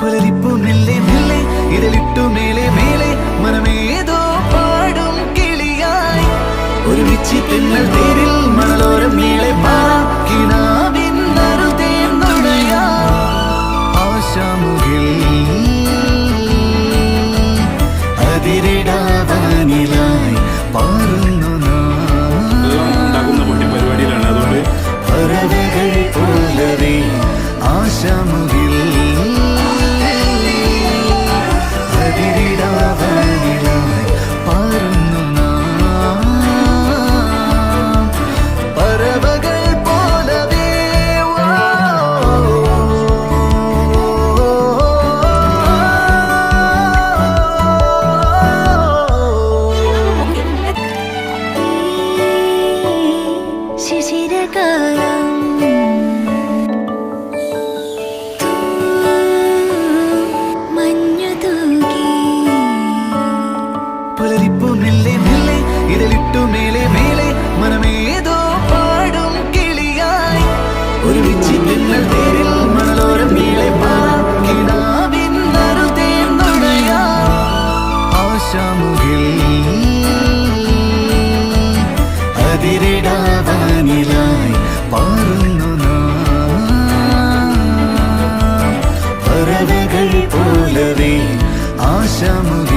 പുലരിപ്പു മെല്ലെ മെല്ലെ ഇരലിട്ടു മേലെ മേലെ മനമേതോ പാടും കിളിയായി. ഒരുമിച്ച് തിന്നൽ പേരിൽ മണലോരം മേളെ പാ. máquina. Tell me